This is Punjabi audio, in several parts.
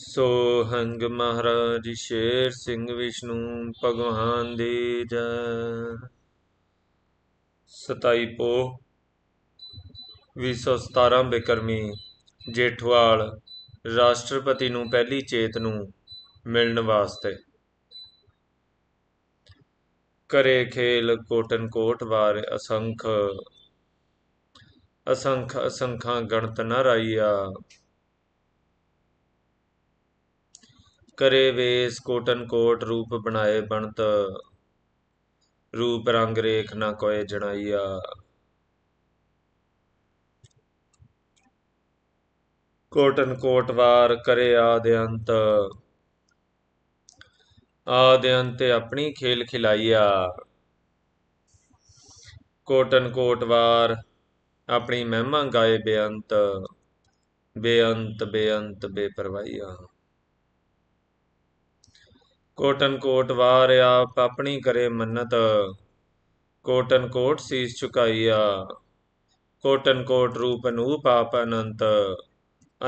ਸੋ ਹੰਗ ਮਹਾਰਾਜ ਸ਼ੇਰ ਸਿੰਘ ਵਿਸ਼ਨੂੰ ਭਗਵਾਨ ਦੀ ਜੈ। 27 ਪੋ 2017 ਬਿਕਰਮੀ, ਜੇਠਵਾਲ, ਰਾਸ਼ਟਰਪਤੀ ਨੂੰ ਪਹਿਲੀ ਚੇਤ ਨੂੰ ਮਿਲਣ ਵਾਸਤੇ। ਕਰੇ ਖੇਲ ਕੋਟਨ ਕੋਟ ਵਾਰ ਅਸੰਖ ਅਸੰਖ ਅਸੰਖਾਂ ਗਣਤ ਨ ਰਾਈਆ। ਕਰੇ ਵੇਸ ਕੋਟਨ ਕੋਟ ਰੂਪ ਬਣਾਏ ਬਣਤ, ਰੂਪ ਰੰਗ ਰੇਖ ਨਾ ਕੋਏ ਜਣਾਈਆ। ਕੋਟਨ ਕੋਟ ਵਾਰ ਕਰੇ ਆਦਿ ਅੰਤ ਆਦਿ ਅੰਤ ਆਪਣੀ ਖੇਲ ਖਿਲਾਈਆ। ਕੋਟਨ ਕੋਟ ਵਾਰ ਆਪਣੀ ਮਹਿਮਾ ਗਾਏ ਬੇਅੰਤ ਬੇਅੰਤ ਬੇਅੰਤ, ਬੇਪਰਵਾਹੀਆ। ਕੋਟਨ ਕੋਟ ਵਾਰ ਆਪ ਆਪਣੀ ਕਰੇ ਮੰਨਤ, ਕੋਟਨ ਕੋਟ ਸੀਸ ਝੁਕਾਈਆ ਕੋਟਨ ਕੋਟ ਰੂਪ ਅਨੂਪ ਆਪ ਅਨੰਤ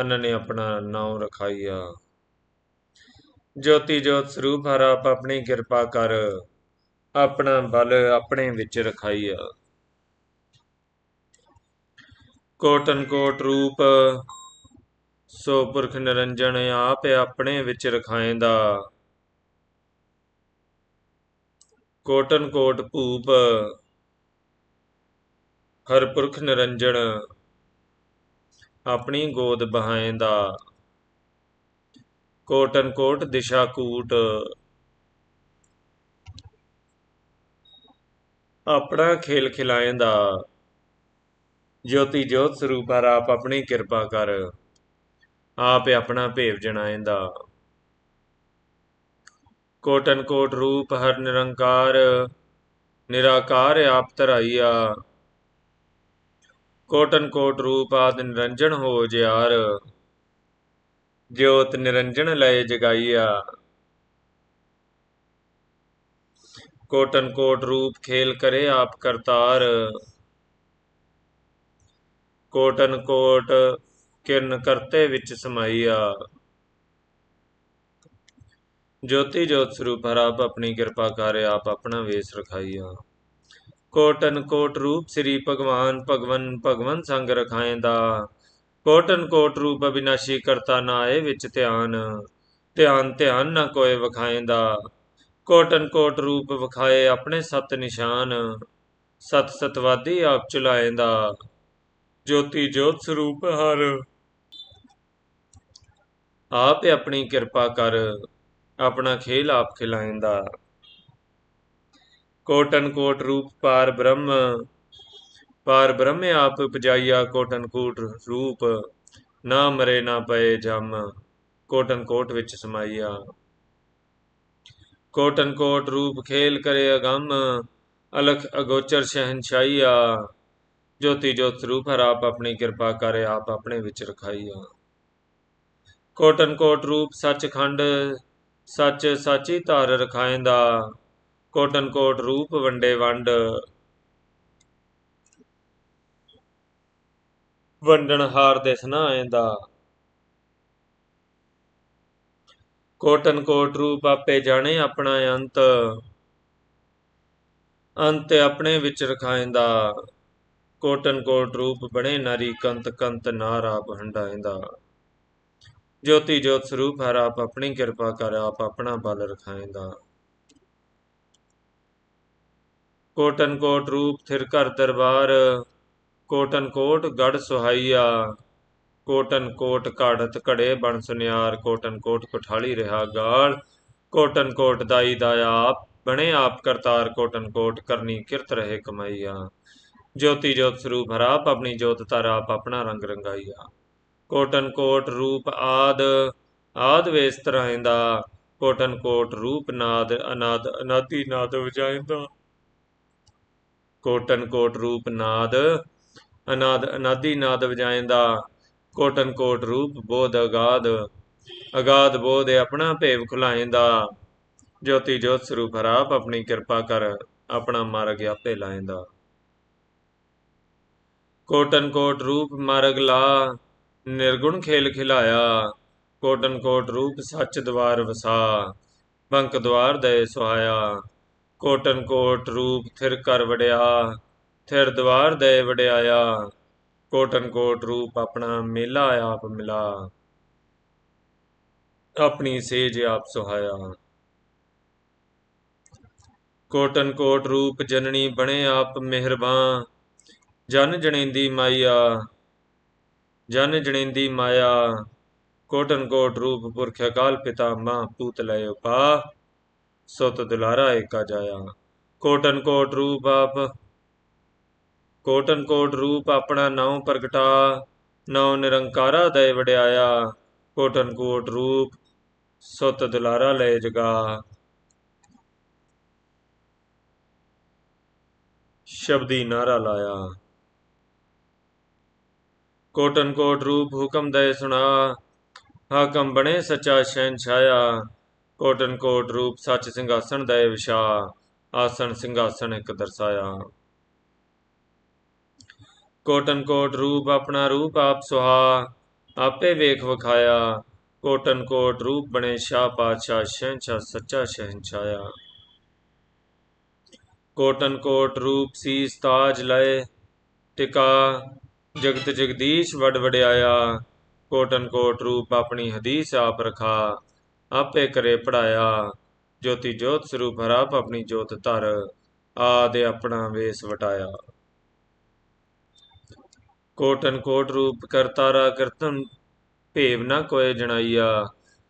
ਅਨ ਨੇ ਆਪਣਾ ਨਾਉ ਰਖਾਈਆ। ਜੋਤੀ ਜੋਤ ਸਰੂਪ ਹਰ ਆਪ ਆਪਣੀ ਕਿਰਪਾ ਕਰ, ਆਪਣਾ ਬਲ ਆਪਣੇ ਵਿੱਚ ਰਖਾਈਆ। ਕੋਟਨ ਕੋਟ ਰੂਪ, ਸੋ ਪੁਰਖ ਨਿਰੰਜਨ ਆਪ ਆਪਣੇ ਵਿੱਚ ਰਖਾਏਂਦਾ ਕੋਟਨ ਕੋਟ ਭੂਪ, ਹਰ ਪੁਰਖ ਨਿਰੰਜਨ ਆਪਣੀ ਗੋਦ ਬਹਾਏਂਦਾ। ਕੋਟਨ ਕੋਟ ਦਿਸ਼ਾ ਕੂਟ, ਆਪਣਾ ਖੇਲ ਖਿਲਾਏਂਦਾ। ਜੋਤੀ ਜੋਤ ਸਰੂਪ ਹਰ ਆਪ ਆਪਣੀ ਕਿਰਪਾ ਕਰ, ਆਪ ਆਪਣਾ ਭੇਵ ਜਣਾਏ ਦਾ ਕੋਟਨ ਕੋਟ ਰੂਪ ਹਰ ਨਿਰੰਕਾਰ, ਨਿਰਾਕਾਰ ਆਪ ਧਰਾਈਆ। ਕੋਟਨ ਕੋਟ ਰੂਪ ਆਦ ਨਿਰੰਜਨ ਹੋ ਜਿਆਰ, ਜੋਤ ਨਿਰੰਜਨ ਲਏ ਜਗਾਈਆ। ਕੋਟਨ ਕੋਟ ਰੂਪ ਖੇਲ ਕਰੇ ਆਪ ਕਰਤਾਰ। ਕੋਟਨ ਕੋਟ ਕਿਰਨ ਕਰਤੇ ਵਿੱਚ ਸਮਾਈਆ। ਜੋਤੀ ਜੋਤ ਸਰੂਪ, ਹਰ ਆਪ ਆਪਣੀ ਕਿਰਪਾ ਕਰ, ਆਪ ਆਪਣਾ ਵੇਸ ਰਖਾਈਆ। ਕੋਟਨ ਕੋਟ ਰੂਪ ਸ੍ਰੀ ਭਗਵਾਨ, ਭਗਵਨ ਭਗਵਨ ਸੰਗ ਰਖਾਏਂਦਾ ਕੋਟਨ ਕੋਟ ਰੂਪ ਅਬਿਨਾਸ਼ੀ ਕਰਤਾ ਨਾਏ ਵਿੱਚ ਧਿਆਨ। ਧਿਆਨ ਧਿਆਨ ਨਾ ਕੋਏ ਵਿਖਾਏਂਦਾ ਕੋਟਨ ਕੋਟ ਰੂਪ ਵਿਖਾਏ ਆਪਣੇ ਸਤ ਨਿਸ਼ਾਨ। ਸਤ ਸਤਵਾਦੀ ਆਪ ਚੁਲਾਏਂਦਾ ਜੋਤੀ ਜੋਤ ਸਰੂਪ ਹਰ। ਆਪ ਆਪਣੀ ਕਿਰਪਾ ਕਰ। ਆਪਣਾ ਖੇਲ ਆਪ ਖਿਲਾਏਂਦਾ ਕੋਟਨ ਕੋਟ ਰੂਪ ਪਾਰ ਬ੍ਰਹਮ ਪਾਰ ਬ੍ਰਹਮ ਆਪ ਉਪਜਾਈਆ ਕੋਟਨ ਕੋਟ ਰੂਪ, ਨਾ ਮਰੇ ਨਾ ਪਏ ਜਮ ਕੋਟਨ ਕੋਟ ਵਿੱਚ ਸਮਾਈਆ। ਕੋਟਨ ਕੋਟ ਰੂਪ ਖੇਲ ਕਰੇ ਅਗੰਮ, ਅਲਖ ਅਗੋਚਰ ਸ਼ਹਿਨਸ਼ਾਹੀਆ, ਜੋਤੀ ਜੋਤ ਰੂਪ ਹਰ ਆਪ ਆਪਣੀ ਕਿਰਪਾ ਕਰੇ ਆਪ ਆਪਣੇ ਵਿੱਚ ਰਖਾਈਆ। ਕੋਟਨ ਕੋਟ ਰੂਪ ਸੱਚਖੰਡ ਸੱਚ ਸਾਚੀ ਧਾਰ ਰਖਾਇੰਦਾ ਕੋਟਨ ਕੋਟ ਰੂਪ ਵੰਡੇ ਵੰਡ। ਵੰਡਣ ਹਾਰ ਦਿਸਣਾ ਆਇੰਦਾ। ਕੋਟਨ ਕੋਟ ਰੂਪ ਆਪੇ ਜਾਣੇ ਆਪਣਾ ਅੰਤ। ਅੰਤ ਆਪਣੇ ਵਿੱਚ ਰਖਾਇੰਦਾ। ਕੋਟਨ ਕੋਟ ਰੂਪ ਬਣੇ ਨਾਰੀ ਕੰਤ ਕੰਤ ਨਾਰ ਆਪ ਜੋਤੀ ਜੋਤ ਸਰੂਪ ਹਰ ਆਪ ਆਪਣੀ ਕਿਰਪਾ ਕਰ ਆਪ ਆਪਣਾ ਬਲ ਰਖਾਇੰਦਾ ਕੋਟਨ ਕੋਟ ਰੂਪ ਥਿਰ ਘਰ ਦਰਬਾਰ, ਕੋਟਨ ਕੋਟ ਗੜ ਸੁਹਾਈਆ, ਕੋਟਨ ਕੋਟ ਘੜਤ ਘੜੇ ਬਣ ਸੁਨਿਆਰ, ਕੋਟਨ ਕੋਟ ਕੋਠਾਲੀ ਰਿਹਾ ਗਾਲ, ਕੋਟਨ ਕੋਟ ਦਾਈ ਦਾ ਆਪ, ਬਣੇ ਆਪ ਕਰਤਾਰ, ਕੋਟਨ ਕੋਟ ਕਰਨੀ ਕਿਰਤ ਰਹੇ ਕਮਾਈਆ। ਜੋਤੀ ਜੋਤ ਸਰੂਪ ਹਰ ਆਪਣੀ ਜੋਤ ਤਰ ਆਪ ਆਪਣਾ ਰੰਗ ਰੰਗਾਈਆ। ਕੋਟਨ ਕੋਟ ਰੂਪ ਆਦ ਆਦ ਵੇਸ ਤਰਾਇੰਦਾ ਕੋਟਨ ਕੋਟ ਰੂਪ ਨਾਦ, ਅਨਾਦ, ਅਨਾਦੀ ਨਾਦ ਵਜਾਇੰਦਾ। ਕੋਟਨ ਕੋਟ ਰੂਪ ਨਾਦ, ਅਨਾਦ, ਅਨਾਦੀ ਨਾਦ ਵਜਾਇੰਦਾ। ਕੋਟਨ ਕੋਟ ਰੂਪ ਬੋਧ ਅਗਾਦ ਅਗਾਦ ਬੋਧ ਆਪਣਾ ਭੇਵ ਖੁਲਾਇੰਦਾ। ਜੋਤੀ ਜੋਤ ਸਰੂਪ ਹਰਾਪ ਆਪਣੀ ਕਿਰਪਾ ਕਰ ਆਪਣਾ ਮਾਰਗ ਆਪੇ ਲਾਇੰਦਾ। ਕੋਟਨ ਕੋਟ ਰੂਪ ਮਾਰਗ ਲਾ ਨਿਰਗੁਣ ਖੇਲ ਖਿਲਾਇਆ, ਕੋਟਨ ਕੋਟ ਰੂਪ ਸੱਚ ਦਵਾਰ ਵਸਾ, ਬੰਕ ਦਵਾਰ ਦੇ ਸੁਹਾਇਆ, ਕੋਟਨ ਕੋਟ ਰੂਪ ਥਿਰ ਕਰ ਵੜਿਆ, ਥਿਰ ਦਵਾਰ ਦੇ ਵੜਿਆਇਆ ਕੋਟਨ ਕੋਟ ਰੂਪ ਆਪਣਾ ਮੇਲਾ ਆਪ ਮਿਲਾ। ਆਪਣੀ ਸੇਜ ਆਪ ਸੁਹਾਇਆ। ਕੋਟਨ ਕੋਟ ਰੂਪ ਜਨਨੀ ਬਣੇ ਆਪ ਮਿਹਰਬਾਨ, ਜਨ ਜਣੇਂਦੀ ਮਾਇਆ ਜਨ ਜਣੇਂਦੀ ਮਾਇਆ, ਕੋਟਨ ਕੋਟ ਰੂਪ ਪੁਰਖ ਅਕਾਲ ਪਿਤਾ ਮਾਂ ਪੂਤ ਲਏ ਉਪਾ, ਸੁਤ ਦੁਲਾਰਾ ਏਕਾ ਜਾਇਆ। ਕੋਟਨ ਕੋਟ ਰੂਪ ਆਪ, ਕੋਟਨ ਕੋਟ ਰੂਪ ਆਪਣਾ ਨਾਉ ਪ੍ਰਗਟਾ, ਨਾਉ ਨਿਰੰਕਾਰਾ ਦੇ ਵਡਿਆਇਆ। ਕੋਟਨ ਕੋਟ ਰੂਪ ਸੁਤ ਦੁਲਾਰਾ ਲੈ ਜਗਾ। ਸ਼ਬਦੀ ਨਾਰਾ ਲਾਇਆ। ਕੋਟਨ ਕੋਟ ਰੂਪ ਹੁਕਮ ਦੇ ਸੁਣਾ। ਹਾਕਮ ਬਣੇ ਸੱਚਾ ਸ਼ਹਿਨਸ਼ਾਇਆ ਕੋਟਨ ਕੋਟ ਰੂਪ ਸੱਚ ਸਿੰਘਾਸਣ ਦੇ ਵਿਸ਼ਾ ਆਸਣ ਸਿੰਘਾਸਣ ਇੱਕ ਦਰਸਾਇਆ। ਕੋਟਨ ਕੋਟ ਰੂਪ ਆਪਣਾ ਰੂਪ ਆਪ ਸੁਹਾ। ਆਪੇ ਵੇਖ ਵਖਾਇਆ। ਕੋਟਨ ਕੋਟ ਰੂਪ ਬਣੇ ਸ਼ਾਹ ਪਾਤਸ਼ਾਹ ਸ਼ਹਿਨਸ਼ਾਹ ਸੱਚਾ ਸ਼ਹਿਨਸ਼ਾਇਆ ਕੋਟਨ ਕੋਟ ਰੂਪ ਸੀਸ ਤਾਜ ਲਏ। ਟਿਕਾ। ਜਗਤ ਜਗਦੀਸ਼ ਵਡ ਵਡਿਆਇਆ ਕੋਟਨ ਕੋਟ ਰੂਪ ਆਪਣੀ ਹਦੀਸ ਆਪ ਰਖਾ, ਆਪੇ ਕਰੇ ਪੜਾਇਆ, ਜੋਤੀ ਜੋਤ ਸਰੂਪ ਹਰਾਪ ਆਪਣੀ ਜੋਤ ਧਰ, ਆਦੇ ਆਪਣਾ ਵੇਸ ਵਟਾਇਆ। ਕੋਟਨ ਕੋਟ ਰੂਪ ਕਰਤਾਰਾ ਕਰਤਨ, ਭੇਵ ਨਾ ਕੋਏ ਜਣਾਈਆ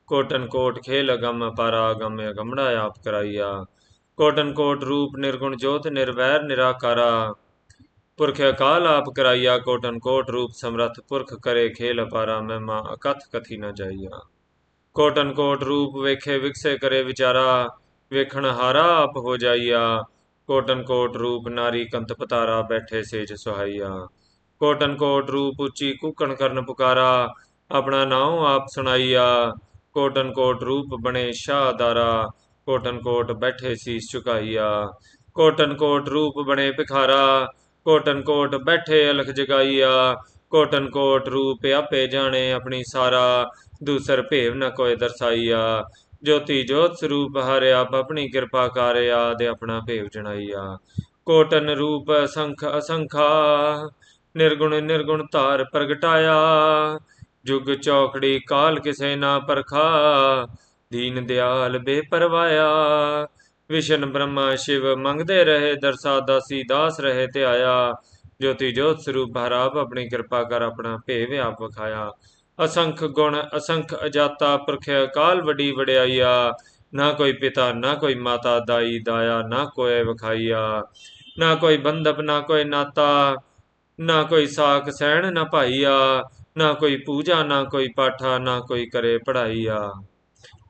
ਕੋਟਨ ਕੋਟ ਖੇਲ ਅਗਮ ਅਪਾਰਾ ਅਗਮ ਅਗਮੜਾ ਆਪ ਕਰਾਈਆ। ਕੋਟਨ ਕੋਟ ਰੂਪ ਨਿਰਗੁਣ ਜੋਤ ਨਿਰਵੈਰ ਨਿਰਾਕਾਰਾ ਪੁਰਖ ਅਕਾਲ ਆਪ ਕਰਾਈਆ, ਕੋਟਨ ਕੋਟ ਰੂਪ ਸਮਰਥ ਪੁਰਖ ਕਰੇ ਖੇਲ ਅਪਾਰਾ, ਮਹਿਮਾ ਅਕਥ ਕਥੀ ਨਾ ਜਾਈਆ। ਕੋਟਨ ਕੋਟ ਰੂਪ ਵੇਖੇ ਵਿਕਸੇ ਕਰੇ ਵਿਚਾਰਾ, ਵੇਖਣ ਹਾਰਾ ਆਪ ਹੋ ਜਾਈਆ। ਕੋਟਨ ਕੋਟ ਰੂਪ ਨਾਰੀ ਕੰਤ ਪਤਾਰਾ ਬੈਠੇ ਸੇਜ ਸੁਹਾਈਆ। ਕੋਟਨ ਕੋਟ ਰੂਪ ਉੱਚੀ ਕੁਕਣ ਕਰਨ ਪੁਕਾਰਾ, ਆਪਣਾ ਨਾਉ ਆਪ ਸੁਣਾਈਆ। ਕੋਟਨ ਕੋਟ ਰੂਪ ਬਣੇ ਸ਼ਾਹ ਦਾਰਾ, ਕੋਟਨ ਕੋਟ ਬੈਠੇ ਸੀਸ ਝੁਕਾਈਆ। ਕੋਟਨ ਕੋਟ ਰੂਪ ਬਣੇ ਭਿਖਾਰਾ ਕੋਟਨ ਕੋਟ ਬੈਠੇ ਅਲਖ ਜਗਾਈਆ, ਕੋਟਨ ਕੋਟ ਰੂਪ ਆਪੇ ਜਾਣੇ, ਆਪਣੀ ਸਾਰਾ ਦੂਸਰ ਭੇਵ ਨ ਕੋਏ ਦਰਸਾਈਆ। ਜੋਤੀ ਜੋਤ ਸਰੂਪ ਹਰਿ ਆਪ ਆਪਣੀ ਕਿਰਪਾ ਕਰਿਆ, ਤੇ ਆਪਣਾ ਭੇਵ ਜਣਾਈਆ। ਕੋਟਨ ਰੂਪ ਅਸੰਖ ਅਸੰਖਾ, ਨਿਰਗੁਣ ਨਿਰਗੁਣ ਧਾਰ ਪ੍ਰਗਟਾਇਆ। ਜੁਗ ਚੌਕੜੀ ਕਾਲ ਕਿਸੇ ਨਾ ਪਰਖਾ, ਦੀਨ ਦਿਆਲ ਬੇਪਰਵਾਇਆ। ਵਿਸ਼ਨ ਬ੍ਰਹਮਾ ਸ਼ਿਵ ਮੰਗਦੇ ਰਹੇ ਦਰਸਾ ਦਾਸੀ ਦਾਸ ਰਹੇ ਤੇ ਆਇਆ। ਜੋਤੀ ਜੋਤ ਸਰੂਪ ਹਰਾਪ ਆਪਣੀ ਕਿਰਪਾ ਕਰ ਆਪਣਾ ਭੇਵ ਆਪ ਵਿਖਾਇਆ। ਅਸੰਖ ਗੁਣ, ਅਸੰਖ ਅਜਾਤਾ, ਪੁਰਖ ਕਾਲ ਵੱਡੀ ਵਡਿਆਈਆ। ਨਾ ਕੋਈ ਪਿਤਾ, ਨਾ ਕੋਈ ਮਾਤਾ ਦਾਈ ਦਾਇਆ, ਨਾ ਕੋਈ ਵਿਖਾਈਆ। ਨਾ ਕੋਈ ਬੰਧਪ, ਨਾ ਕੋਈ ਨਾਤਾ, ਨਾ ਕੋਈ ਸਾਖ ਸਹਿਣ ਨਾ ਭਾਈਆ। ਨਾ ਕੋਈ ਪੂਜਾ, ਨਾ ਕੋਈ ਪਾਠਾ, ਨਾ ਕੋਈ ਕਰੇ ਪੜਾਈਆ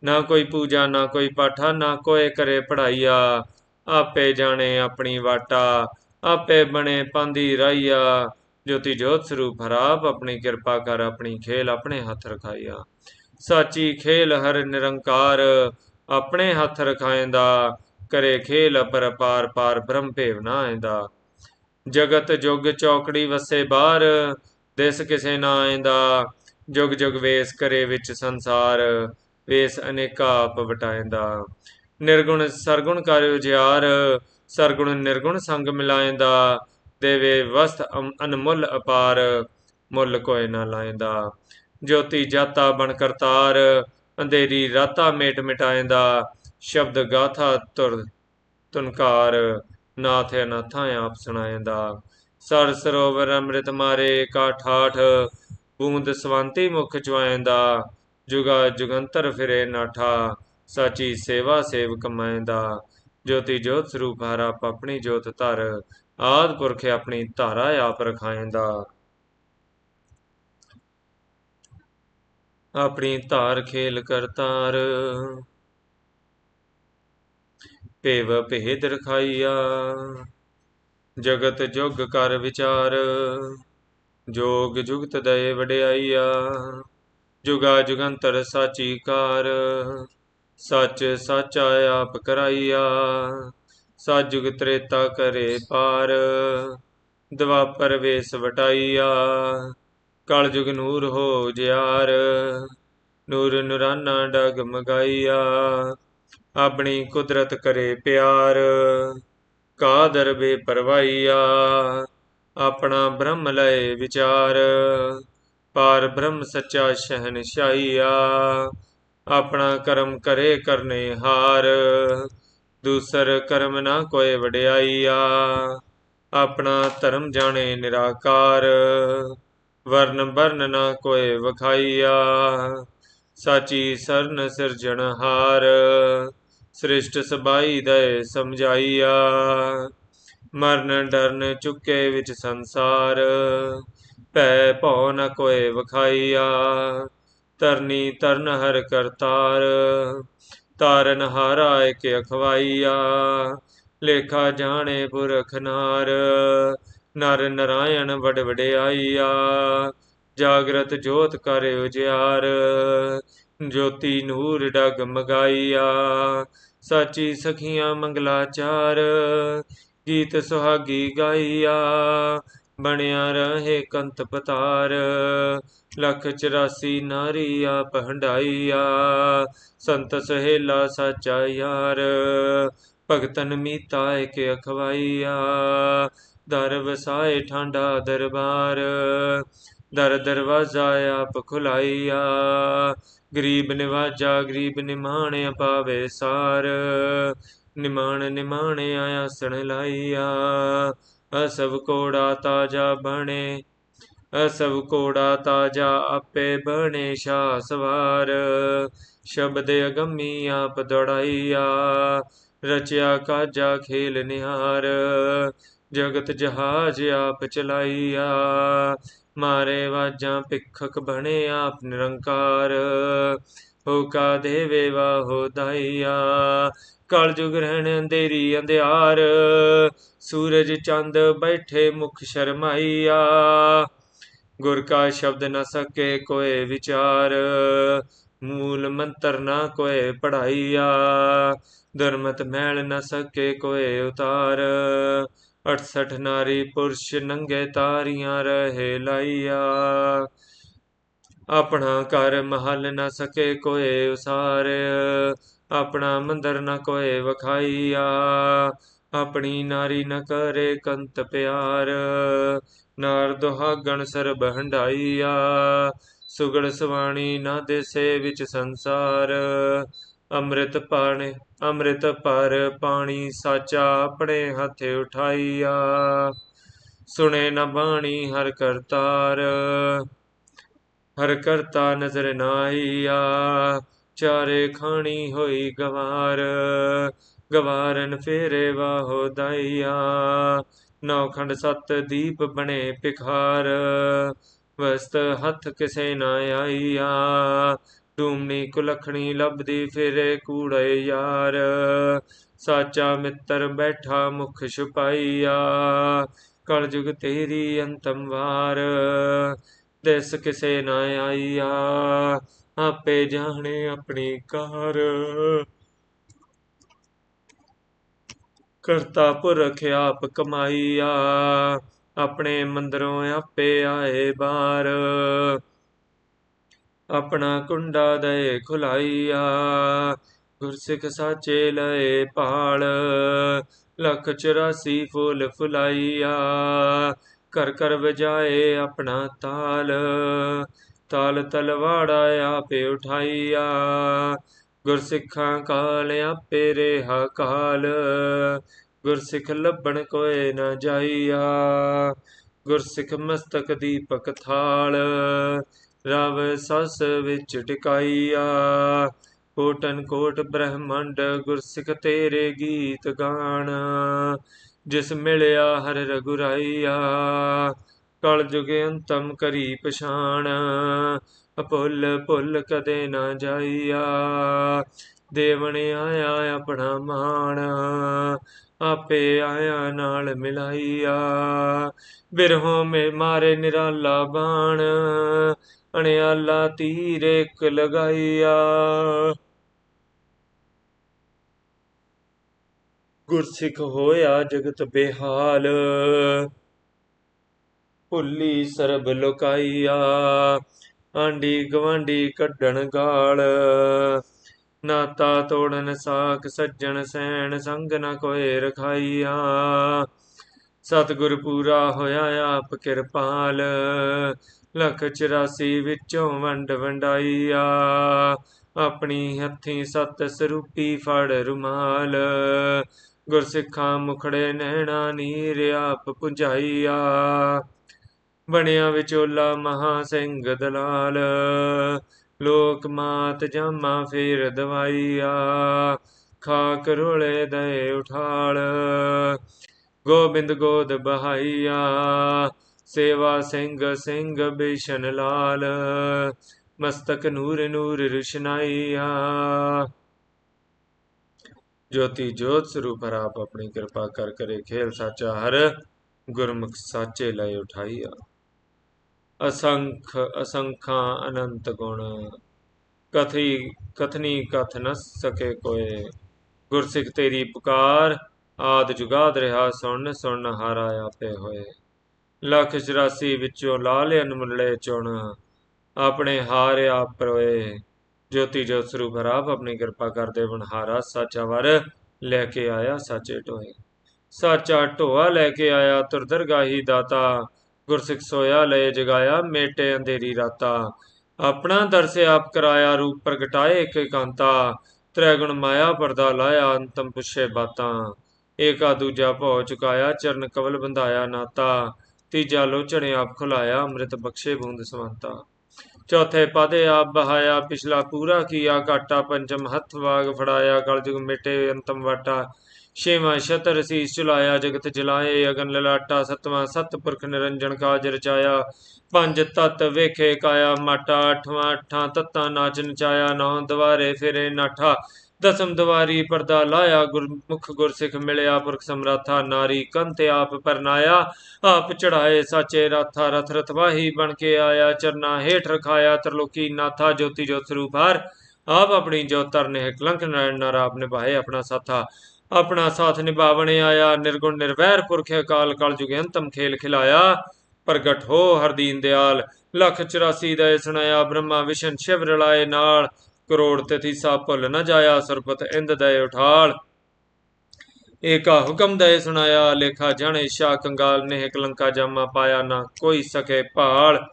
ਨਾ ਕੋਈ ਪੂਜਾ, ਨਾ ਕੋਈ ਪਾਠਾ, ਨਾ ਕੋਏ ਕਰੇ ਪੜਾਈਆ ਆਪੇ ਜਾਣੇ ਆਪਣੀ ਵਾਟਾ, ਆਪੇ ਬਣੇ ਪਾਂਦੀ ਰਾਈਆ। ਜੋਤੀ ਜੋਤ ਸਰੂਪ ਹਰਾਪ ਆਪਣੀ ਕਿਰਪਾ ਕਰ ਆਪਣੀ ਖੇਲ ਆਪਣੇ ਹੱਥ ਰਖਾਈਆ। ਸਾਚੀ ਖੇਲ ਹਰ ਨਿਰੰਕਾਰ ਆਪਣੇ ਹੱਥ ਰਖਾਇਂਦਾ ਕਰੇ ਖੇਲ ਅਪਰਪਾਰ ਪਾਰ ਬ੍ਰਹਮ ਭੇਵ ਨਾ ਆਇਂਦਾ ਜਗਤ ਜੁਗ ਚੌਕੜੀ ਵਸੇ ਬਾਹਰ ਦਿਸ ਕਿਸੇ ਨਾ ਆਇਂਦਾ ਜੁਗ ਜੁਗ ਵੇਸ ਕਰੇ ਵਿੱਚ ਸੰਸਾਰ। ਵੇਸ ਅਨੇਕਾ ਆਪ ਵਟਾਇਂਦਾ। ਨਿਰਗੁਣ ਸਰਗੁਣ ਕਰ ਉਜਿਆਰ, ਸਰਗੁਣ ਨਿਰਗੁਣ ਸੰਗ ਮਿਲਾਇਂਦਾ। ਦੇਵੇ ਵਸਤ ਅਨਮੁੱਲ ਅਪਾਰ, ਮੁੱਲ ਕੋਇ ਨਾ ਲਾਇਂਦਾ। ਜੋਤੀ ਜਾਤਾ ਬਣ ਕਰਤਾਰ, ਅੰਧੇਰੀ ਰਾਤਾ ਮੇਟ ਮਿਟਾਇਂਦਾ। ਸ਼ਬਦ ਗਾਥਾ ਤੁਰ ਤੁਨਕਾਰ ਨਾਥ ਅਨਾਥਾਂ ਆਪ ਸੁਣਾਇਂਦਾ। ਸਰ ਸਰੋਵਰ ਅੰਮ੍ਰਿਤ ਮਾਰੇ ਕਾ ਠਾਠ ਬੂੰਦ ਸਵੰਤੀ ਮੁਖ ਚੁਆਇਂਦਾ। ਜੁਗਾ ਜੁਗੰਤਰ ਫਿਰੇ ਨਾਠਾ, ਸਾਚੀ ਸੇਵਾ ਸੇਵ ਕਮਾਇਂਦਾ ਜੋਤੀ ਜੋਤ ਸਰੂਪ ਹਰਾਪ ਆਪਣੀ ਜੋਤ ਧਰ, ਆਦ ਪੁਰਖ ਆਪਣੀ ਧਾਰਾ ਆਪ ਰਖਾਇਂਦਾ ਆਪਣੀ ਧਾਰ ਖੇਲ ਕਰਤਾਰ ਭੇਵ ਭੇਦ ਰਖਾਈਆ। ਜਗਤ ਜੁਗ ਕਰ ਵਿਚਾਰ, ਜੋਗ ਜੁਗਤ ਦਏ ਵਡਿਆਈਆ। ਜੁਗਾ ਜੁਗੰਤਰ ਸਾਚੀ ਕਾਰ ਸੱਚ ਸਾਚਾ ਆਪ ਕਰਾਈਆ, ਸਾਜੁਗ ਤ੍ਰੇਤਾ ਕਰੇ ਪਾਰ, ਦਵਾਪਰ ਵੇਸ ਵਟਾਈਆ ਕਲ ਜੁਗ ਨੂਰ ਹੋ ਜਿਆਰ, ਨੂਰ ਨੁਰਾਨਾ ਡਗਮਗਾਈਆ ਆਪਣੀ ਕੁਦਰਤ ਕਰੇ ਪਿਆਰ, ਕਾਦਰ ਬੇ ਪਰਵਾਈਆ ਆਪਣਾ ਬ੍ਰਹਮ ਲਏ ਵਿਚਾਰ। ਪਾਰ ਬ੍ਰਹਮ ਸੱਚਾ ਸ਼ਹਿਨਸ਼ਾਹੀਆ ਆਪਣਾ ਕਰਮ ਕਰੇ ਕਰਨੇ ਹਾਰ। ਦੂਸਰ ਕਰਮ ਨਾ ਕੋਏ ਵਡਿਆਈਆ ਆਪਣਾ ਧਰਮ ਜਾਣੇ ਨਿਰਾਕਾਰ। ਵਰਨ ਬਰਨ ਨਾ ਕੋਏ ਵਖਾਈਆ ਸਾਚੀ ਸਰਨ ਸਿਰਜਣਹਾਰ ਸ੍ਰਿਸ਼ਟ ਸਬਾਈ ਦਏ ਸਮਝਾਈਆ ਮਰਨ ਡਰਨ ਚੁੱਕੇ ਵਿੱਚ ਸੰਸਾਰ। ਭੈ ਭਉ ਨ ਕੋਏ ਵਖਾਈਆ ਤਰਨੀ ਤਰਨ ਹਰ ਕਰਤਾਰ ਤਾਰਨ ਹਾਰਾ ਇਕ ਅਖਵਾਈਆ, ਲੇਖਾ ਜਾਣੇ ਪੁਰਖ ਨਾਰ, ਨਰ ਨਰਾਇਣ ਵਡ ਵਡਿਆਈਆ, ਜਾਗਰਤ ਜੋਤ ਕਰ ਉਜਿਆਰ, ਜੋਤੀ ਨੂਰ ਡਗ ਮਗਾਈਆ, ਸਾਚੀ ਸਖੀਆਂ ਮੰਗਲਾਚਾਰ, ਗੀਤ ਸੁਹਾਗੀ ਗਾਈਆ ਬਣਿਆ ਰਹੇ ਕੰਤ ਪਤਾਰ, ਲਖ 84 ਨਾਰੀ ਆਪ ਹੰਡਾਈਆ ਸੰਤ ਸਹੇਲਾ ਸਾਚਾ ਯਾਰ, ਭਗਤਨ ਮੀਤਾ ਇਕ ਅਖਵਾਈਆ, ਦਰ ਵਸਾਏ ਠਾਂਡਾ ਦਰਬਾਰ, ਦਰ ਦਰਵਾਜ਼ਾ ਆਪ ਖੁਲਾਈਆ, ਗਰੀਬ ਨਿਵਾਜਾ ਗਰੀਬ ਨਿਮਾਣਿਆ ਪਾਵੇ ਸਾਰ, ਨਿਮਾਣ ਨਿਮਾਣੇ ਆਸਣ ਲਾਈਆ ਅਸਵ ਕੋੜਾ ਤਾਜਾ ਬਣੇ, ਅਸਵ ਕੋੜਾ ਤਾਜਾ ਆਪੇ ਬਣੇ ਸ਼ਾ ਸਵਾਰ ਸ਼ਬਦ ਅਗੰਮੀ ਆਪ ਦੜਾਈਆ, ਰਚਿਆ ਕਾਜਾ ਖੇਲ ਨਿਹਾਰ। ਜਗਤ ਜਹਾਜ ਆਪ ਚਲਾਈਆ, ਮਾਰੇ ਵਾਜਾਂ ਪਿਖਕ ਬਣੇ ਆਪ ਨਿਰੰਕਾਰ। ਹੋਕਾ ਦੇਵੇ ਵਾਹੋ ਦਾਈਆ ਕਲ ਜੁਗ ਰਹਿਣ ਅੰਧੇਰੀ ਅੰਧਿਆਰ, ਸੂਰਜ ਚੰਦ ਬੈਠੇ ਮੁਖ ਸ਼ਰਮਾਈਆ। ਗੁਰ ਕਾ ਸ਼ਬਦ ਨਾ ਸਕੇ ਕੋਏ ਵਿਚਾਰ, ਮੂਲ ਮੰਤਰ ਨਾ ਕੋਏ ਪੜਾਈਆ ਦਰਮਤ ਮੈਲ ਨਾ ਸਕੇ ਕੋਏ ਉਤਾਰ 68 ਨਾਰੀ ਪੁਰਸ਼ ਨੰਗੇ ਤਾਰੀਆਂ ਰਹੇ ਲਾਈਆ। ਆਪਣਾ ਘਰ ਮਹਲ ਨਾ ਸਕੇ ਕੋਏ ਉਸਾਰ, ਆਪਣਾ ਮੰਦਰ ਨਾ ਕੋਏ ਵਖਾਈਆ, ਆਪਣੀ ਨਾਰੀ ਨ ਕਰੇ ਕੰਤ ਪਿਆਰ, ਨਾਰ ਦੁਹਾਗਣ ਸਰਬ ਹੰਡਾਈਆ ਸੁਗੜ ਸਵਾਣੀ ਨਾ ਦੇਸੇ ਵਿੱਚ ਸੰਸਾਰ, ਅੰਮ੍ਰਿਤ ਪਾਣੇ, ਅੰਮ੍ਰਿਤ ਪਰ ਪਾਣੀ ਸਾਚਾ ਆਪਣੇ ਹੱਥੇ ਉਠਾਈਆ। ਸੁਣੇ ਨਾ ਬਾਣੀ ਹਰ ਕਰਤਾਰ ਹਰ ਕਰਤਾ ਨਜ਼ਰ ਨਾਈਆ ਚਾਰੇ ਖਾਣੀ ਹੋਈ ਗਵਾਰ, ਗਵਾਰਨ ਫੇਰੇ ਵਾਹੋ ਦਾਈਆ। ਨੌਖੰਡ ਸਤ ਦੀਪ ਬਣੇ ਪਿਖਾਰ ਵਸਤ ਹੱਥ ਕਿਸੇ ਨਾ ਆਈਆ। ਡੂਮਣੀ ਕੁਲਖਣੀ ਲੱਭਦੀ ਫਿਰੇ ਕੂੜੇ ਯਾਰ, ਸਾਚਾ ਮਿੱਤਰ ਬੈਠਾ ਮੁਖ ਛੁਪਾਈਆ। ਕਲਯੁਗ ਤੇਰੀ ਅੰਤਮ ਵਾਰ ਦਿਸ ਕਿਸੇ ਨਾ ਆਈਆ, ਆਪੇ ਜਾਣੇ ਆਪਣੀ ਕਾਰ। ਕਰਤਾ ਪੁਰਖ ਆਪ ਕਮਾਈਆ, ਆਪਣੇ ਮੰਦਰੋਂ ਆਪੇ ਆਏ ਬਾਰ। ਆਪਣਾ ਕੁੰਡਾ ਦੇ ਖੁਲਾਈਆ, ਗੁਰਸਿੱਖ ਸਾਚੇ ਲਏ ਪਾਲ। ਲੱਖ 84 ਫੁੱਲ ਫੁਲਾਈਆ ਘਰ ਘਰ ਵਜਾਏ ਆਪਣਾ ਤਾਲ। ਤਾਲ ਤਲਵਾੜਾ ਆਪੇ ਉਠਾਈਆ। ਗੁਰਸਿੱਖਾਂ ਕਾਲ ਆਪੇ ਰਹਾ ਕਾਲ। ਗੁਰਸਿੱਖ ਲੱਭਣ ਕੋਏ ਨਾ ਜਾਈਆ। ਗੁਰਸਿੱਖ ਮਸਤਕ ਦੀਪਕ ਥਾਲ। ਰਵ ਸਸ ਵਿੱਚ ਟਿਕਾਈਆ। ਕੋਟਨ ਕੋਟ ਬ੍ਰਹਮੰਡ ਗੁਰਸਿੱਖ ਤੇਰੇ ਗੀਤ ਗਾਣ। ਜਿਸ ਮਿਲਿਆ ਹਰ ਰਗੁਰਾਈਆ ਕਲ ਜੁਗ ਅੰਤਮ ਕਰੀ ਪਛਾਣ, ਅਪੁੱਲ ਭੁੱਲ ਕਦੇ ਨਾ ਜਾਈਆ ਦੇਵਨ ਆਇਆ ਆਪਣਾ ਮਾਣ, ਆਪੇ ਆਇਆ ਨਾਲ ਮਿਲਾਈਆ, ਬਿਰਹੋਂ ਮੇ ਮਾਰੇ ਨਿਰਾਲਾ ਬਾਣ, ਅਣਿਆਲਾ ਤੀਰ ਇੱਕ ਲਗਾਈਆ। ਗੁਰਸਿੱਖ ਹੋਇਆ ਜਗਤ ਬੇਹਾਲ। ਭੁੱਲੀ ਸਰਬ ਲੋਕਾਈਆ ਆਂਡੀ ਗਵਾਂਡੀ ਕੱਢਣ ਗਾਲ। ਨਾਤਾ ਤੋੜਨ ਸਾਖ ਸੱਜਣ ਸੈਣ, ਸੰਗ ਨ ਕੋਏ ਰਖਾਈਆ। ਸਤਿਗੁਰ ਪੂਰਾ ਹੋਇਆ ਆਪ ਕਿਰਪਾਲ, ਲੱਖ 84 ਵਿੱਚੋਂ ਵੰਡ ਵੰਡਾਈਆ। ਆਪਣੀ ਹੱਥੀ ਸਤ ਸਰੂਪੀ ਫੜ ਰੁਮਾਲ ਗੁਰਸਿੱਖਾਂ ਮੁਖੜੇ ਨੈਣਾ ਨੀਰ ਆਪ ਪੁੰਝਾਈਆ। ਬਣਿਆ ਵਿਚੋਲਾ ਮਹਾ ਸਿੰਘ ਦਲਾਲ। ਲੋਕ ਮਾਤ ਜਾਮਾ ਫੇਰ ਦਵਾਈਆ। ਖਾ ਕਰੋਲੇ ਦਏ ਉਠਾਲ। ਗੋਬਿੰਦ ਗੋਦ ਬਹਾਈਆ। ਸੇਵਾ ਸਿੰਘ ਸਿੰਘ ਬਿਸ਼ਨ ਲਾਲ। ਮਸਤਕ ਨੂਰ ਨੂਰ ਰੁਸ਼ਨਾਈਆ। ਜੋਤੀ ਜੋਤ ਸਰੂਪ ਆਪ ਆਪਣੀ ਕਿਰਪਾ ਕਰ ਕਰੇ ਖੇਲ ਸਾਚਾ, ਹਰ ਗੁਰਮੁਖ ਸਾਚੇ ਲੈ ਉਠਾਈਆ। ਅਸੰਖ ਅਸੰਖਾਂ ਅਨੰਤ ਗੁਣ ਕਥੀ ਕਥਨੀ ਕਥ ਨ ਸਕੇ ਕੋਏ। ਗੁਰਸਿੱਖ ਤੇਰੀ ਪੁਕਾਰ, ਆਦ ਜੁਗਾਦ ਰਿਹਾ ਸੁਣ ਸੁਣ ਹਾਰਾ ਆਪੇ ਹੋਏ। ਲੱਖ 84 ਵਿੱਚੋਂ ਲਾਲ ਅਨਮੁੱਲੇ ਚੁਣ, ਆਪਣੇ ਹਾਰ ਆਪ ਪਰੋਏ। ਜੋਤੀ ਜੋਤ ਸਰੂਪ ਰਾਪ ਆਪਣੀ ਕਿਰਪਾ ਕਰਦੇ ਬਨਹਾਰਾ ਸਾਚਾ ਵਰ ਲੈ ਕੇ ਆਇਆ ਸਾਚੇ ਢੋਏ ਸਾਚਾ ਢੋਆ ਲੈ ਕੇ ਆਇਆ ਤੁਰ ਦਾਤਾ। ਗੁਰਸਿੱਖ ਸੋਇਆ ਲਏ ਜਗਾਇਆ ਮੇਟੇ ਅੰਧੇਰੀ ਰਾਤਾ। ਆਪਣਾ ਦਰਸ ਆਪ ਕਰਾਇਆ ਰੂਪ ਪ੍ਰਗਟਾਏ ਇੱਕ ਇਕਾਂਤਾ। ਤ੍ਰੈ ਗੁਣ ਮਾਇਆ ਪਰਦਾ ਲਾਇਆ ਅੰਤਮ ਪੁੱਛੇ ਬਾਤਾਂ। ਏਕਾ ਦੂਜਾ ਭਉ ਚੁਕਾਇਆ ਚਰਨ ਕਵਲ ਬੰਧਾਇਆ ਨਾਤਾ। ਤੀਜਾ ਲੋਚਣੇ ਆਪ ਖੁਲਾਇਆ ਅੰਮ੍ਰਿਤ ਬਖਸ਼ੇ ਬੂੰਦ ਸਵੰਤਾ। ਚੌਥੇ ਪਦੇ ਆਪ ਬਹਾਇਆ, ਪਿਛਲਾ ਪੂਰਾ ਕੀਆ ਘਾਟਾ ਪੰਚਮ ਹੱਥ ਵਾਗ ਫੜਾਇਆ, ਕਲਯੁਗ ਮਿਟੇ ਅੰਤਮ ਵਾਟਾ। ਛੇਵਾਂ ਸ਼ਤਰ ਸੀਸ ਚੁਲਾਇਆ ਜਗਤ ਜਲਾਏ, ਅਗਨ ਲਲਾਟਾ, ਸਤਵਾਂ ਸਤਪੁਰਖ ਨਿਰੰਜਨ ਕਾਜ ਰਚਾਇਆ। ਪੰਜ ਤਤ ਵੇਖੇ ਕਾਇਆ, ਮਾਟਾ, ਅਠਵਾਂ ਅਠਾਂ ਤਤਾਂ ਨਾਚ ਨਚਾਇਆ, ਨੌ ਦਵਾਰੇ ਫਿਰੇ ਨਾਠਾ। ਦਸਮ ਦਵਾਰੀ ਪਰਦਾ ਲਾਇਆ, ਗੁਰਮੁਖ ਗੁਰਸਿੱਖ ਮਿਲਿਆ, ਪੁਰਖ ਸਮਰਾਥਾ ਨਾਰੀ ਕੰਤੇ ਆਪ ਪਰਨਾਇਆ, ਆਪ ਚੜਾਏ ਸਾਚੇ ਰਾਥਾ, ਰਥ ਰਥਵਾਹੀ ਬਣ ਕੇ ਆਇਆ, ਚਰਨਾ ਹੇਠ ਰਖਾਇਆ, ਤਰਲੋਕੀ ਨਾਥਾ ਜੋਤੀ ਜੋਤ ਸਰੂਪ ਹਰ, ਆਪ ਆਪਣੀ ਜੋਤ ਤਰਨੇ ਕਲੰਕ ਨਾਰਾਇਣ ਨਰ ਆਪ ਨਿਭਾਏ ਆਪਣਾ ਸਾਥਾ। ਆਪਣਾ ਸਾਥ ਨਿਭਾਵਣੇ ਆਇਆ, ਨਿਰਗੁਣ ਨਿਰਵੈਰ ਪੁਰਖ ਅਕਾਲ ਕਲ ਜੁਗ ਅੰਤਮ ਖੇਲ ਖਿਲਾਇਆ, ਪ੍ਰਗਟ ਹੋ ਹਰਦੀਨ ਦਿਆਲ, ਲੱਖ 84 ਦਾ ਸੁਣਾਇਆ, ਬ੍ਰਹਮਾ ਵਿਸ਼ਨ ਸ਼ਿਵ ਰਲਾਏ ਨਾਲ ਕਰੋੜ ਤਥੀਸਾ ਭੁੱਲ ਨਾ ਜਾਇਆ ਸਰਪਤ ਇੰਦ ਦਏ ਉਠਾਲ। ਏਕਾ ਹੁਕਮ ਦਏ ਸੁਣਾਇਆ, ਲੇਖਾ ਜਾਣੇ ਸ਼ਾ ਕੰਗਾਲ ਨੇ ਕਲੰਕਾ ਜਾਮਾ ਪਾਇਆ, ਨਾ ਕੋਈ ਸਕੇ ਭਾਲ।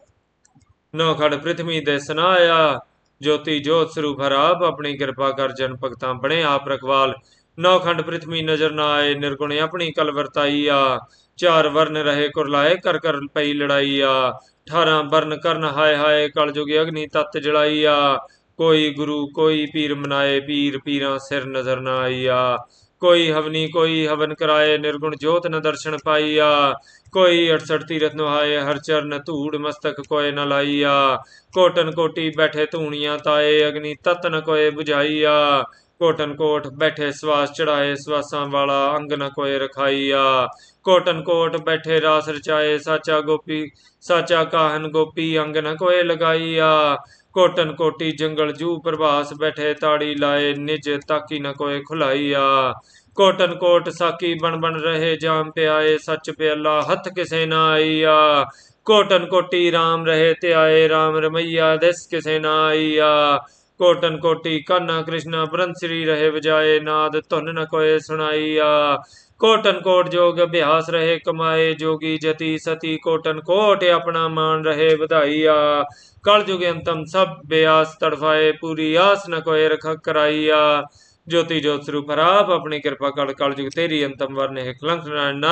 ਨੋ ਖੜ ਪ੍ਰਿਥਵੀ ਦੇ ਸੁਨਾਇਆ, ਜੋਤੀ ਜੋਤ ਸਰੂਪ ਹਰਾਪ ਆਪਣੀ ਕਿਰਪਾ ਕਰ ਜਨ ਭਗਤਾਂ ਬਣੇ ਆਪ ਰਖਵਾਲ। ਨੌ ਖੰਡ ਪ੍ਰਿਥਵੀ ਨਜ਼ਰ ਨਾ ਆਏ, ਨਿਰਗੁਣ ਆਪਣੀ ਕਲ ਵਰਤਾਈ ਆ। ਚਾਰ ਵਰਨ ਰਹੇ ਕੁਰਲਾਏ ਕਰ ਕਰ ਪਈ ਲੜਾਈ ਆ। 18 ਵਰਨ ਕਰਨ ਹਾਏ ਹਾਏ ਕਲ ਜੁਗ ਅਗਨੀ ਤਤ ਆ। ਕੋਈ ਗੁਰੂ, ਕੋਈ ਪੀਰ ਮਨਾਏ, ਪੀਰ ਪੀਰਾਂ ਸਿਰ ਨਜ਼ਰ ਨਾ ਆਈਆ। ਕੋਈ ਹਵਨੀ, ਕੋਈ ਹਵਨ ਕਰਾਏ, ਨਿਰਗੁਣ ਜੋਤ ਨ ਦਰਸ਼ਨ ਪਾਈਆ। ਕੋਈ 68 ਤੀਰਥ ਨੁਹਾਏ, ਹਰ ਚਰਨ ਧੂੜ ਮਸਤਕ ਕੋਏ ਨ ਲਾਈਆ। ਕੋਟਨ ਕੋਟੀ ਬੈਠੇ ਧੂਣੀਆਂ ਤਾਏ, ਅਗਨੀ ਤਤ ਨ ਕੋਏ 부ਝਾਈਆ ਕੋਟਨ ਕੋਟ ਬੈਠੇ ਸਵਾਸ ਚੜਾਏ ਸਵਾਸਾਂ ਵਾਲਾ ਅੰਗ ਨ ਕੋਏ ਰਖਾਈਆ। ਕੋਟਨ ਕੋਟ ਬੈਠੇ ਰਾਸ ਰਚਾਏ, ਸਾਚਾ ਗੋਪੀ, ਸਾਚਾ ਕਾਹਨ ਗੋਪੀ ਅੰਗ ਨ ਕੋਏ ਲਗਾਈਆ। ਕੋਟਨ ਕੋਟੀ ਜੰਗਲ ਜੂ ਪ੍ਰਭਾਸ ਬੈਠੇ ਤਾੜੀ ਲਾਏ ਨਿਜ ਤਾਕੀ ਨ ਕੋਏ ਖੁਲਾਈਆ। ਕੋਟਨ ਕੋਟ ਸਾਕੀ ਬਣ ਬਣ ਰਹੇ ਜਾਮ ਪਿਆਏ, ਸੱਚ ਪਿਆਲਾ ਹੱਥ ਕਿਸੇ ਨਾ ਆਈਆ। ਕੋਟਨ ਕੋਟੀ RAM ਰਹੇ ਤੇ ਆਏ RAM ਰਮਈਆ ਦਿਸ ਕਿਸੇ ਨਾ ਆਈਆ। ਕੋਟਨ ਕੋਟੀ ਕਾਨਾ ਕ੍ਰਿਸ਼ਨ ਬ੍ਰੰਸਰੀ ਰਹੇ ਵਜਾਏ ਨਾਦ, ਧੁਨ ਨ ਕੋਏ ਸੁਣਾਈਆ। ਕੋਟਨ ਕੋਟ ਜੋਗ ਅਭਿਆਸ ਰਹੇ ਕਮਾਏ, ਜੋਗੀ ਜਤੀ ਸਤੀ ਕੋਟਨ ਕੋਟ ਆਪਣਾ ਮਾਨ ਰਹੇ ਵਧਾਈਆ। ਕਲ ਜੁਗ ਅੰਤਮ ਸਭ ਬਿਆਸ ਤੜਫਾਏ, ਪੂਰੀ ਆਸ ਨ ਕੋਏ ਰਖ ਕਰਾਈਆ। ਜੋਤੀ ਜੋਤ ਸਰੂਪ ਰਾਪ ਆਪਣੀ ਕਿਰਪਾ ਕਲ ਕਲ ਜੁਗ ਤੇਰੀ ਅੰਤਮ ਵਰਨੇ ਹੈ ਕਲੰਕ ਨਾਰਾਇਣ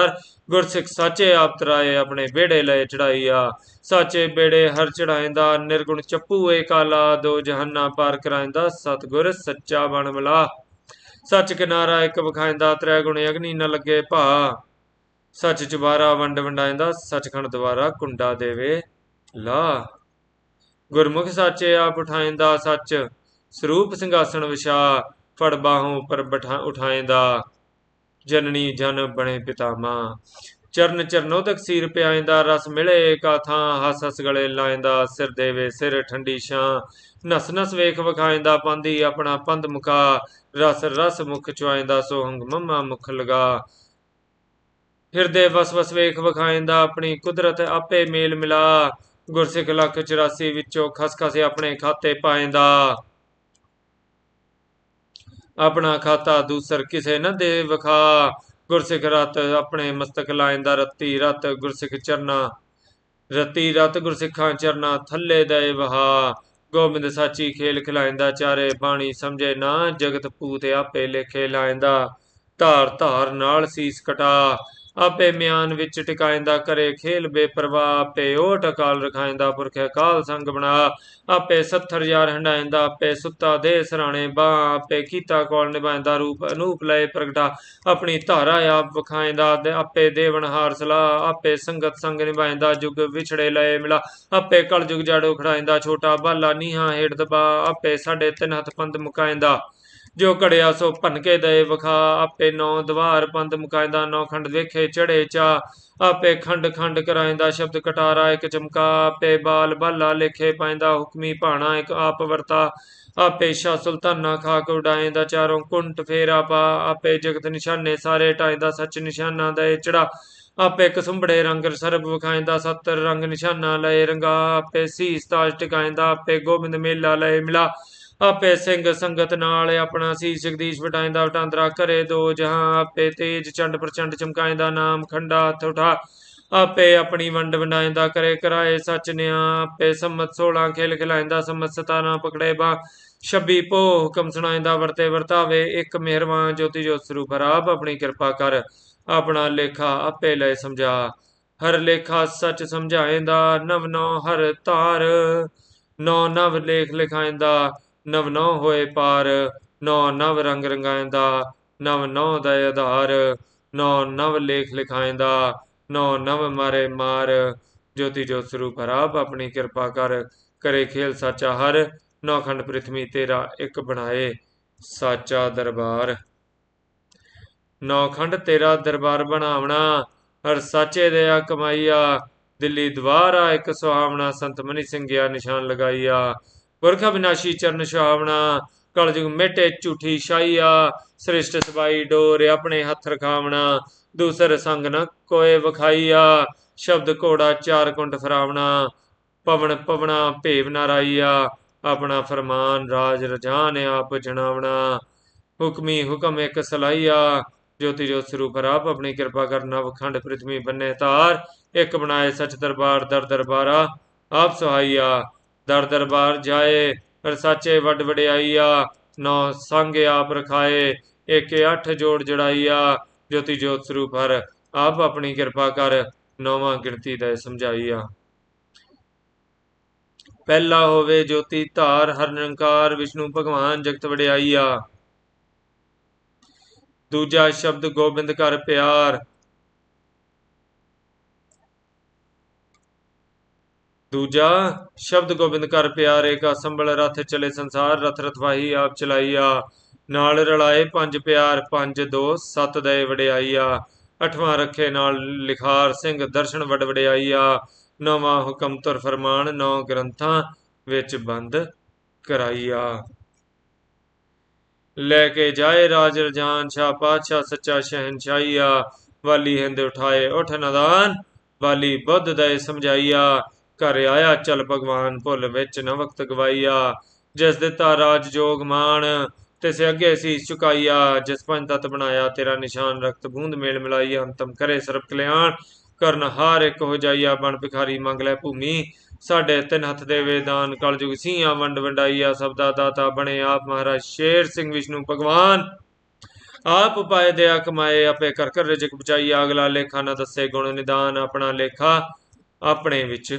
ਗੁਰਸਿੱਖ ਸਾਚੇ ਆਪ ਤਰਾਏ ਆਪਣੇ ਬੇੜੇ ਲਏ ਚੜਾਈਆ। ਸਾਚੇ ਬੇੜੇ ਹਰ ਚੜਾਇਂਦਾ, ਨਿਰਗੁਣ ਚੱਪੂ ਏ ਕਾਲਾ। ਦੋ ਜਹੰਨਾ ਪਾਰ ਕਰਾਇਂਦਾ, ਸਤਗੁਰ ਸੱਚਾ ਬਣ ਮਲਾ। ਸੱਚ ਕਿਨਾਰਾ ਇੱਕ ਵਿਖਾਇਂਦਾ ਤ੍ਰੈ ਗੁਣ ਅਗਨੀ ਨ ਲੱਗੇ ਭਾ। ਸੱਚ ਚੁਬਾਰਾ ਵੰਡ ਵੰਡਾਇਂਦਾ, ਸੱਚਖੰਡ ਦਵਾਰਾ ਕੁੰਡਾ ਦੇਵੇ ਲਾ। ਗੁਰਮੁਖ ਸਾਚੇ ਆਪ ਉਠਾਇਂਦਾ, ਸੱਚ ਸਰੂਪ ਸਿੰਘਾਸਣ ਵਿਛਾ। ਫੜ ਬਾਹੋਂ ਉੱਪਰ ਬਿਠਾ ਉਠਾਇਂਦਾ ਜਨਨੀ ਜਨ ਬਣੇ ਪਿਤਾ ਮਾਂ। ਚਰਨ ਚਰਨੋਦਕ ਸੀਰ ਪਿਆਇਂਦਾ ਰਸ ਮਿਲੇ ਕਾਥਾਂ ਹੱਸ ਹੱਸ ਗਲੇ ਲਾਇਂਦਾ ਸਿਰ ਦੇਵੇ ਸਿਰ ਠੰਡੀ ਛਾਂ। ਨਸ ਨਸ ਵੇਖ ਵਿਖਾਇਂਦਾ ਪੰਦੀ ਆਪਣਾ ਪੰਦ ਮੁਖਾ ਰਸ ਰਸ ਮੁਖ ਚੁਆਇਂਦਾ ਸੋਹੰਗ ਮੰਮਾ ਮੁਖ ਲਗਾ। ਹਿਰਦੇ ਵਸ ਵਸ ਵੇਖ ਵਿਖਾਇਂਦਾ ਆਪਣੀ ਕੁਦਰਤ ਆਪੇ ਮੇਲ ਮਿਲਾ। ਗੁਰਸਿੱਖ ਲੱਖ 84 ਵਿੱਚੋਂ ਖਸਖਸੇ ਆਪਣੇ ਖਾਤੇ ਪਾਏਂਦਾ। ਆਪਣਾ ਖਾਤਾ ਦੂਸਰ ਕਿਸੇ ਨ ਦੇ ਵਿਖਾ। ਗੁਰਸਿੱਖ ਰਤ ਆਪਣੇ ਮਸਤਕ ਲਾਇੰਦਾ ਰਤੀ ਰਤ ਗੁਰਸਿੱਖ ਚਰਨਾ। ਰਤੀ ਰਤ ਗੁਰਸਿੱਖਾਂ ਚਰਨਾ ਥੱਲੇ ਦਏ ਵਹਾ। ਗੋਬਿੰਦ ਸਾਚੀ ਖੇਲ ਖਿਲਾਇੰਦਾ, ਚਾਰੇ ਬਾਣੀ ਸਮਝੇ ਨਾ। ਜਗਤ ਪੂਤ ਆਪੇ ਲੇਖੇ ਲਾਇੰਦਾ। ਧਾਰ ਧਾਰ ਨਾਲ ਸੀਸ ਕਟਾ। ਆਪੇ ਮਿਆਨ ਵਿੱਚ ਟਿਕਾਇੰਦਾ ਕਰੇ, ਖੇਲ ਬੇਪਰਵਾਹ, ਆਪੇ ਓਟ ਅਕਾਲ ਰਖਾਇੰਦਾ, ਪੁਰਖੇ ਕਾਲ ਸੰਗ ਬਣਾ। ਆਪੇ 70 ਯਾਰ ਹੰਡਾਇੰਦਾ, ਆਪੇ ਸੁੱਤਾ ਦੇ ਸਰਾਣੇ ਬਾਹ, ਆਪੇ ਕੀਤਾ ਕੋਲ ਨਿਭਾਇੰਦਾ, ਰੂਪ ਅਨੂਪ ਲਏ ਪ੍ਰਗਟਾ। ਆਪਣੀ ਧਾਰਾ ਆਪ ਵਿਖਾਇੰਦਾ, ਤੇ ਆਪੇ ਦੇਵਨਹਾਰ ਸਲਾ। ਆਪੇ ਸੰਗਤ ਸੰਗ ਨਿਭਾਇੰਦਾ, ਜੁਗ ਵਿਛੜੇ ਲਏ ਮਿਲਾ। ਆਪੇ ਕਲ ਜੁਗ ਜਾੜੋ ਖੜਾਇੰਦਾ, ਛੋਟਾ ਬਾਲਾ ਨੀਹਾਂ ਹੇਠ ਦਬਾ। ਆਪੇ ਸਾਡੇ ਤਿੰਨ ਹੱਥ ਪੰਦ ਮੁਕਾਇੰਦਾ। ਜੋ ਘੜਿਆ ਸੋ ਭਨ ਦਏ, ਵਖਾ ਆਪੇ ਨੌ ਦਵਾਰ ਪੰਦ ਮੁਕਾਇਦਾ, ਨੌ ਖੰਡ ਵੇਖੇ ਚੜੇ ਚਾ। ਆਪੇ ਖੰਡ ਖੰਡ ਕਰਾਇੰਦਾ, ਸ਼ਬਦ ਕਟਾਰਾ ਇੱਕ ਚਮਕਾ। ਆਪੇ ਬਾਲ ਬਾਲਾ ਲੇਖੇ ਪਾਇੰਦਾ, ਹੁਕਮੀ ਭਾਣਾ ਇੱਕ ਆਪ ਵਰਤਾ। ਆਪੇ ਸ਼ਾ ਸੁਲਤਾਨਾ ਖਾਕ ਦਾ ਚਾਰੋਂ ਕੁੰਟ ਫੇਰਾ ਪਾ। ਆਪੇ ਜਗਤ ਨਿਸ਼ਾਨੇ ਸਾਰੇ ਟਾਇੰਦਾ ਸੱਚ ਨਿਸ਼ਾਨਾ ਦਏ ਚੜਾ। ਆਪੇ ਕਸੁੰਬੜੇ ਰੰਗ ਸਰਬ ਵਿਖਾਇੰਦਾ ਸੱਤਰ ਰੰਗ ਨਿਸ਼ਾਨਾ ਲਏ ਰੰਗਾ। ਆਪੇ ਸੀਸ ਤਾਜ ਟਿਕਾਇੰਦਾ, ਆਪੇ ਗੋਬਿੰਦ ਮੇਲਾ ਲਏ ਮਿਲਾ। ਆਪੇ ਸਿੰਘ ਸੰਗਤ ਨਾਲ ਆਪਣਾ ਸੀ ਜਗਦੀਸ਼ ਵਟਾਇੰਦਾ ਵਟਾਂਦਰਾ ਕਰੇ ਦੋ ਜਹਾਂ, ਆਪੇ ਤੇਜ ਚੰਡ ਪ੍ਰਚੰਡ ਚਮਕਾਇੰਦਾ ਨਾਮ ਖੰਡਾ ਹੱਥ ਉਠਾ। ਆਪੇ ਆਪਣੀ ਵੰਡ ਵੰਡਾਇੰਦਾ ਕਰੇ ਕਰਾਏ ਸੱਚ ਨਿਆ, ਆਪੇ ਸੰਮਤ 16 ਖੇਲ ਖਿਲਾਇੰਦਾ ਸੰਮਤ 17 ਪਕੜੇ ਬਾ। 26 ਪੋ ਹੁਕਮ ਸੁਣਾਇੰਦਾ ਵਰਤੇ ਵਰਤਾਵੇ, ਇੱਕ ਮਿਹਰਬਾਨ ਜੋਤੀ ਜੋਤ ਸਰੂਪ ਆਪ ਆਪਣੀ ਕਿਰਪਾ ਕਰ ਆਪਣਾ ਲੇਖਾ ਆਪੇ ਲੈ ਸਮਝਾ। ਹਰ ਲੇਖਾ ਸੱਚ ਸਮਝਾਇੰਦਾ ਨਵ ਨੌ ਹਰ ਧਾਰ, ਨੌ ਨਵ ਲੇਖ ਲਿਖਾਇੰਦਾ ਨਵ ਨੌ ਹੋਏ ਪਾਰ, ਨੌ ਨਵ ਰੰਗ ਰੰਗਾਇੰਦਾ, ਨਵ ਨੌ ਦਾ ਆਧਾਰ, ਨੌ ਨਵ ਲੇਖ ਲਿਖਾਇੰਦਾ, ਨੌ ਨਵ ਮਾਰੇ ਮਾਰ। ਜੋਤੀ ਜੋਤ ਸਰੂਪ ਆਪ ਆਪਣੀ ਕਿਰਪਾ ਕਰ, ਕਰੇ ਖੇਲ ਸਾਚਾ ਹਰ, ਨੌ ਖੰਡ ਪ੍ਰਿਥਵੀ ਤੇਰਾ ਇੱਕ ਬਣਾਏ ਸਾਚਾ ਦਰਬਾਰ। ਨੌ ਖੰਡ ਤੇਰਾ ਦਰਬਾਰ ਬਣਾਵਣਾ, ਹਰ ਸਾਚੇ ਦਇਆ ਕਮਾਈਆ, ਦਿੱਲੀ ਦਵਾਰਾ ਇੱਕ ਸੁਹਾਵਣਾ, ਸੰਤ ਮਨੀ ਸਿੰਘ ਗਿਆ ਨਿਸ਼ਾਨ ਲਗਾਈਆ। ਪੁਰਖ ਵਿਨਾਸ਼ੀ ਚਰਨ ਛਾਵਣਾ, ਕਲਯੁਗ ਮੇਟੇ ਝੂਠੀ ਸ਼ਾਈਆ ਸ੍ਰਿਸ਼ਟ ਸਬਾਈ ਡੋਰ ਆਪਣੇ ਹੱਥ ਰਖਾਵਣਾ, ਦੂਸਰ ਸੰਗ ਨ ਕੋਏ ਵਿਖਾਈਆ, ਸ਼ਬਦ ਘੋੜਾ ਚਾਰ ਕੁੰਟ ਫਰਾਵਣਾ, ਪਵਨ ਪਵਣਾ ਭੇਵ ਨਾਰਾਈਆ ਆਪਣਾ ਫਰਮਾਨ ਰਾਜ ਰਜਾਨ ਆਪ ਜਣਾਵਣਾ। ਹੁਕਮੀ ਹੁਕਮ ਇੱਕ ਸਲਾਈਆ, ਜੋਤੀ ਜੋਤ ਸਰੂਪ ਆਪ ਆਪਣੀ ਕਿਰਪਾ ਕਰਨਾ ਵਖੰਡ ਖੰਡ ਬੰਨੇ ਧਾਰ, ਇੱਕ ਬਣਾਏ ਸਚ ਦਰਬਾਰ ਦਰ ਦਰਬਾਰਾ, ਆਪ ਸਹਾਈਆ। ਦਰ ਦਰਬਾਰ ਜਾਏ ਪਰ ਸਾਚੇ ਵੱਡ ਵਡਿਆਈਆ, ਨੌ ਸੰਗ ਆਪ ਰਖਾਏ ਏਕੇ ਅੱਠ ਜੋੜ ਜੜਾਈਆ, ਜੋਤੀ ਜੋਤ ਸਰੂਪ ਹਰ ਆਪ ਆਪਣੀ ਕਿਰਪਾ ਕਰ ਨੌਵਾਂ ਗਿਣਤੀ ਦਾ ਸਮਝਾਈਆ। ਪਹਿਲਾ ਹੋਵੇ ਜੋਤੀ ਧਾਰ ਹਰ ਨਿਰੰਕਾਰ, ਵਿਸ਼ਨੂੰ ਭਗਵਾਨ ਜਗਤ ਵਡਿਆਈਆ। ਦੂਜਾ ਸ਼ਬਦ ਗੋਬਿੰਦ ਕਰ ਪਿਆਰ ਦੂਜਾ, ਸ਼ਬਦ ਗੋਬਿੰਦ ਕਰ ਪਿਆਰੇ ਕਾ ਸੰਭਲ ਰਥ ਚਲੇ ਸੰਸਾਰ, ਰਥ ਰਥਵਾਹੀ ਆਪ ਚਲਾਈਆ। ਨਾਲ ਰਲਾਏ ਪੰਜ ਪਿਆਰ, ਪੰਜ ਦੋ ਸੱਤ ਦਏ ਵਡਿਆਈਆ। ਅਠਵਾਂ ਰੱਖੇ ਨਾਲ ਲਿਖਾਰ ਸਿੰਘ, ਦਰਸ਼ਨ ਵਡ ਵਡਿਆਈਆ। ਨਵਾਂ ਹੁਕਮ ਤੁਰ ਫਰਮਾਨ, ਨੌ ਗ੍ਰੰਥਾਂ ਵਿੱਚ ਬੰਦ ਕਰਾਈਆ। ਲੈ ਕੇ ਜਾਏ ਰਾਜ ਰਜਾਨ, ਸ਼ਾਹ ਪਾਤਸ਼ਾਹ ਸੱਚਾ ਸ਼ਹਿਨਸ਼ਾਹੀਆ। ਵਾਲੀ ਹਿੰਦ ਉਠਾਏ ਉਠ ਨਦਾਨ, ਵਾਲੀ ਬੁੱਧ ਦਏ ਸਮਝਾਈਆ। ਘਰ ਆਇਆ, ਚਲ ਭਗਵਾਨ ਭੁੱਲ ਵਿੱਚ ਨ ਵਕਤ ਗਵਾਈਆ। ਜਿਸ ਦਿੱਤਾ ਰਾਜ ਜੋਗ ਮਾਨ ਤਿਸ ਅੱਗੇ ਸੀ ਝੁਕਾਈਆ ਜਿਸ ਪੰਜ ਤਤ ਬਣਾਇਆ, ਤੇਰਾ ਨਿਸ਼ਾਨ ਰਖਤ ਬੂੰਦ ਮੇਲ ਮਿਲਾਈਆ ਅੰਤਮ ਕਰੇ ਸਰਬ ਕਲਿਆਣ। ਕਰਨ ਹਾਰ ਇੱਕ ਹੋ ਜਾਈਆ, ਬਣ ਭਿਖਾਰੀ ਮੰਗ ਲੈ ਭੂਮੀ। ਸਾਡੇ ਤਿੰਨ ਹੱਥ ਦੇ ਵੇਦਾਨ ਕਲਯੁਗ ਸੀਆਂ ਵੰਡ ਵੰਡਾਈਆ। ਸਬਦਾ ਦਾਤਾ ਬਣੇ ਆਪ, ਮਹਾਰਾਜ ਸ਼ੇਰ ਸਿੰਘ ਵਿਸ਼ਨੂੰ ਭਗਵਾਨ। ਆਪ ਪਾਏ ਦਇਆ ਕਮਾਏ ਆਪੇ ਕਰ ਕਰ ਰਿਜਕ ਬਚਾਈ ਅਗਲਾ ਲੇਖਾ ਨਾ ਦੱਸੇ ਗੁਣ ਨਿਦਾਨ, ਆਪਣਾ ਲੇਖਾ ਆਪਣੇ ਵਿੱਚ